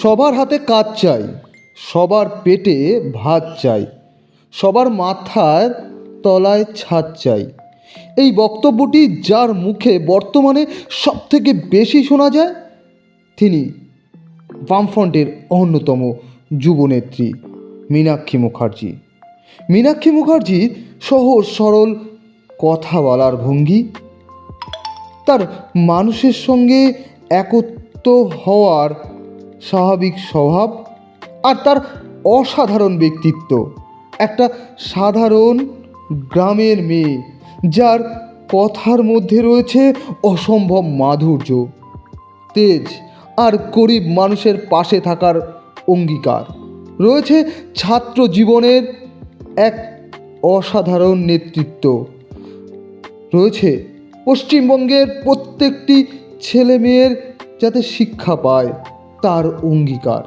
সবার হাতে কাজ চাই, সবার পেটে ভাত চাই, সবার মাথার তলায় ছাদ চাই। এই বক্তব্যটি যার মুখে বর্তমানে সবথেকে বেশি শোনা যায়, তিনি বামফ্রন্টের অন্যতম যুবনেত্রী মীনাক্ষী মুখার্জি। মীনাক্ষী মুখার্জির সহজ সরল কথা বলার ভঙ্গি, তার মানুষের সঙ্গে একত্র হওয়ার স্বাভাবিক স্বভাব আর তার অসাধারণ ব্যক্তিত্ব। একটা সাধারণ গ্রামের মেয়ে, যার কথার মধ্যে রয়েছে অসম্ভব মাধুর্য, তেজ আর গরিব মানুষের পাশে থাকার অঙ্গীকার। রয়েছে ছাত্র জীবনের এক অসাধারণ নেতৃত্ব। রয়েছে পশ্চিমবঙ্গের প্রত্যেকটি ছেলে মেয়ের যাতে শিক্ষা পায়। তার অঙ্গীকার।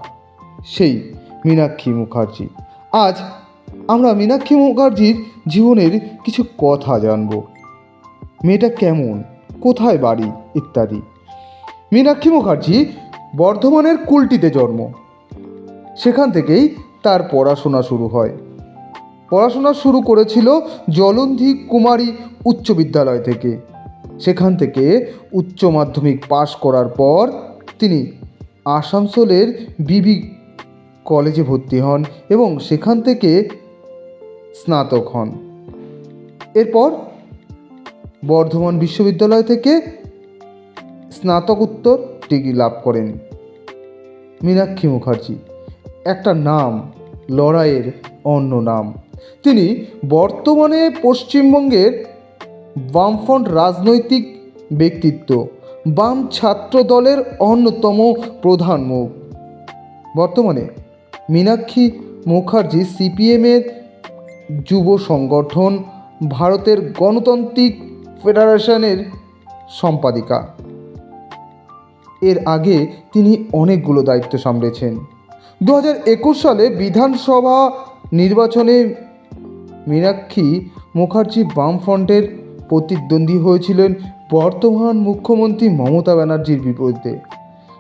সেই মীনাক্ষী মুখার্জি। আজ আমরা মীনাক্ষী মুখার্জির জীবনের কিছু কথা জানব। মেয়েটা কেমন? কোথায় বাড়ি? ইত্যাদি। মীনাক্ষী মুখার্জি বর্ধমানের কুলটিতে জন্ম। সেখান থেকেই তার পড়াশোনা শুরু হয়। পড়াশোনা শুরু করেছিল জলন্ধি কুমারী উচ্চ বিদ্যালয় থেকে। সেখান থেকে উচ্চ মাধ্যমিক পাশ করার পর তিনি আসানসোলের বিবি কলেজে ভর্তি হন এবং সেখান থেকে স্নাতক হন। এরপর বর্ধমান বিশ্ববিদ্যালয় থেকে স্নাতকোত্তর ডিগ্রি লাভ করেন। মীনাক্ষী মুখার্জি, একটা নাম, লড়াইয়ের অন্য নাম। তিনি বর্তমানে পশ্চিমবঙ্গের বামফ্রন্ট রাজনৈতিক ব্যক্তিত্ব। বাম ছাত্র দলের অন্যতম প্রধান মুখ। বর্তমানে মীনাক্ষী মুখার্জি সিপিএমের যুব সংগঠন, ভারতের গণতান্ত্রিক ফেডারেশনের সম্পাদিকা। এর আগে তিনি অনেকগুলো দায়িত্ব সামলেছেন। দু হাজার একুশ সালে বিধানসভা নির্বাচনে মীনাক্ষী মুখার্জি বামফ্রন্টের প্রতিদ্বন্দ্বী হয়েছিলেন বর্তমান মুখ্যমন্ত্রী মমতা ব্যানার্জির বিপরীতে।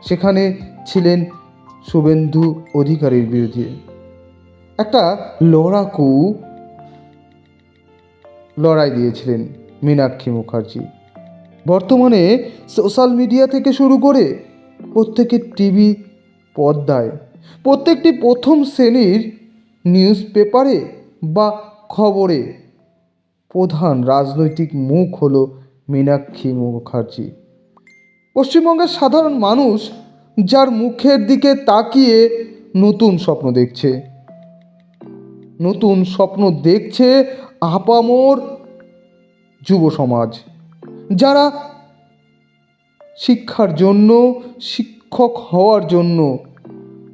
সেখানে ছিলেন শুভেন্দু অধিকারীর বিরুদ্ধে। একটা লড়াকু লড়াই দিয়েছিলেন মীনাক্ষী মুখার্জি। বর্তমানে সোশ্যাল মিডিয়া থেকে শুরু করে প্রত্যেকের টিভি পর্দায়, প্রত্যেকটি প্রথম শ্রেণির নিউজ পেপারে বা খবরে প্রধান রাজনৈতিক মুখ হলো মীনাক্ষী মুখার্জি। পশ্চিমবঙ্গের সাধারণ মানুষ যার মুখের দিকে তাকিয়ে নতুন স্বপ্ন দেখছে। নতুন স্বপ্ন দেখছে আপামোর যুব সমাজ, যারা শিক্ষার জন্য, শিক্ষক হওয়ার জন্য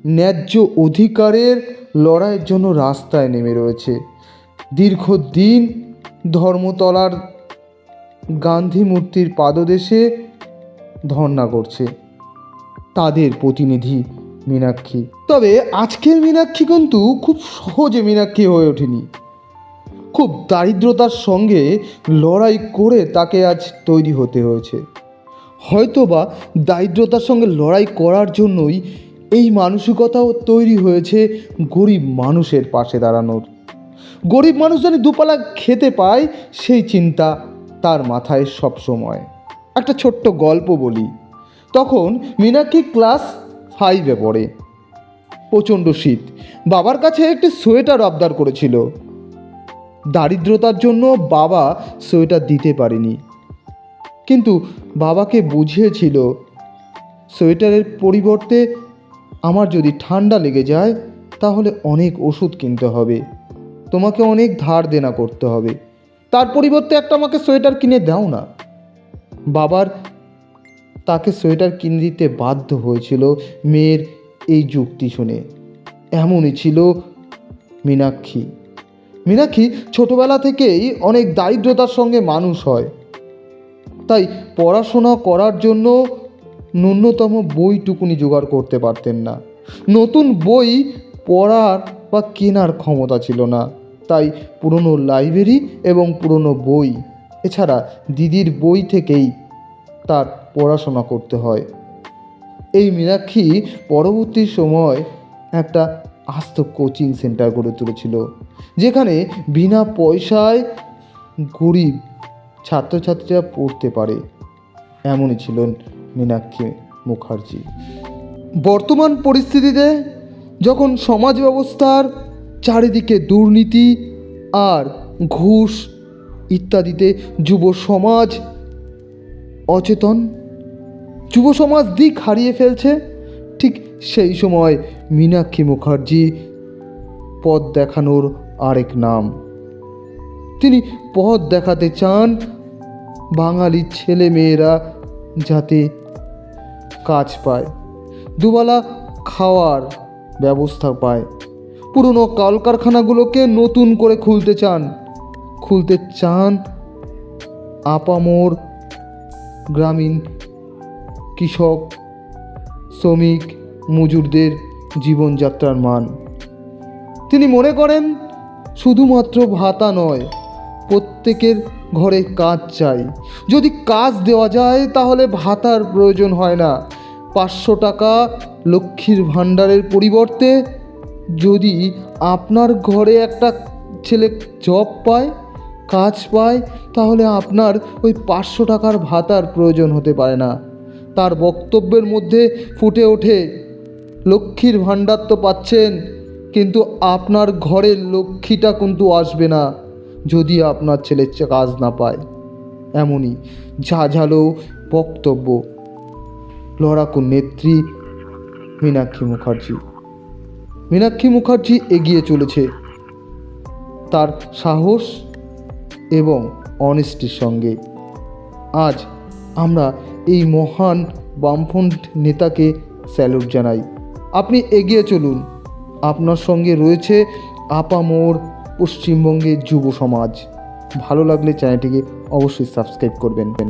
ন্যায্য অধিকারের লড়াইয়ের জন্য রাস্তায় নেমে রয়েছে। দীর্ঘদিন ধর্মতলার গান্ধী মূর্তির পাদদেশে ধর্ণা করছে। তাদের প্রতিনিধি মীনাক্ষী। তবে আজকের মীনাক্ষী কিন্তু খুব সহজে মীনাক্ষী হয়ে ওঠেনি। খুব দারিদ্রতার সঙ্গে লড়াই করে তাকে আজ তৈরি হতে হয়েছে। হয়তোবা দারিদ্রতার সঙ্গে লড়াই করার জন্যই এই মানসিকতাও তৈরি হয়েছে গরিব মানুষের পাশে দাঁড়ানোর। গরিব মানুষ যেন দুপালা খেতে পায়, সেই চিন্তা তার মাথায় সবসময় একটা ছোট্ট গল্প বলি। তখন মীনাক্ষী ক্লাস ফাইভে পড়ে। প্রচণ্ড শীত। বাবার কাছে একটি সোয়েটার আবদার করেছিল। দারিদ্রতার জন্য বাবা সোয়েটার দিতে পারেনি। কিন্তু বাবাকে বুঝিয়েছিল, সোয়েটারের পরিবর্তে আমার যদি ঠান্ডা লেগে যায়, তাহলে অনেক ওষুধ কিনতে হবে। তোমাকে অনেক ধার দেনা করতে হবে। তার পরিবর্তে একটা আমাকে সোয়েটার কিনে দাও না। বাবার তাকে সোয়েটার কিনে দিতে বাধ্য হয়েছিল মেয়ের এই যুক্তি শুনে। এমনই ছিল মীনাক্ষী। মীনাক্ষী ছোটবেলা থেকেই অনেক দারিদ্রতার সঙ্গে মানুষ হয়। তাই পড়াশোনা করার জন্য ন্যূনতম বইটুকুনি জোগাড় করতে পারতেন না। নতুন বই পড়ার বা কেনার ক্ষমতা ছিল না। তাই পুরনো লাইব্রেরি এবং পুরনো বই, এছাড়া দিদির বই থেকেই তার পড়াশোনা করতে হয়। এই মীনাক্ষী পরবর্তী সময় একটা আস্ত কোচিং সেন্টার গড়ে তুলেছিল, যেখানে বিনা পয়সায় গরিব ছাত্রছাত্রীরা পড়তে পারে। এমনই ছিলেন মীনাক্ষী মুখার্জি। বর্তমান পরিস্থিতিতে যখন সমাজ ব্যবস্থার চারিদিকে দুর্নীতি আর ঘুষ ইত্যাদিতে যুব সমাজ অচেতন। যুব সমাজ দিক হারিয়ে ফেলছে। ঠিক সেই সময় মীনাক্ষী মুখার্জি পথ দেখানোর আরেক নাম। তিনি পথ দেখাতে চান বাঙালি ছেলে মেয়েরা যাতে কাজ পায়, দুবেলা খাওয়ার ব্যবস্থা পায়। পুরনো কলকারখানাগুলোকে নতুন করে খুলতে চান। খুলতে চান আপামোর গ্রামীণ কৃষক, শ্রমিক, মজুরদের জীবনযাত্রার মান। তিনি মনে করেন, শুধুমাত্র ভাতা নয়, প্রত্যেকের ঘরে কাজ চাই। যদি কাজ দেওয়া যায়, তাহলে ভাতার প্রয়োজন হয় না। পাঁচশো টাকা লক্ষ্মীর ভাণ্ডারের পরিবর্তে যদি আপনার ঘরে একটা ছেলে জব পায়, কাজ পায়, তাহলে আপনার ওই পাঁচশো টাকার ভাতার প্রয়োজন হতে পারে না। তার বক্তব্যের মধ্যে ফুটে ওঠে, লক্ষ্মীর ভাণ্ডার তো পাচ্ছেন, কিন্তু আপনার ঘরের লক্ষ্মীটা কিন্তু আসবে না, যদি আপনার ছেলে কাজ না পায়। এমনই ঝাঝালো বক্তব্য। লড়াকু নেত্রী মীনাক্ষী মুখার্জি। মীনাক্ষী মুখার্জি এগিয়ে চলেছে। তার সাহস এবং অনেস্টির সঙ্গে। আজ আমরা এই মহান বামফ্রন্ট নেতাকে স্যালুট জানাই। আপনি এগিয়ে চলুন। আপনার সঙ্গে রয়েছে আপামোর পশ্চিমবঙ্গের যুব সমাজ। ভালো লাগলে চ্যানেলটিকে অবশ্যই সাবস্ক্রাইব করবেন।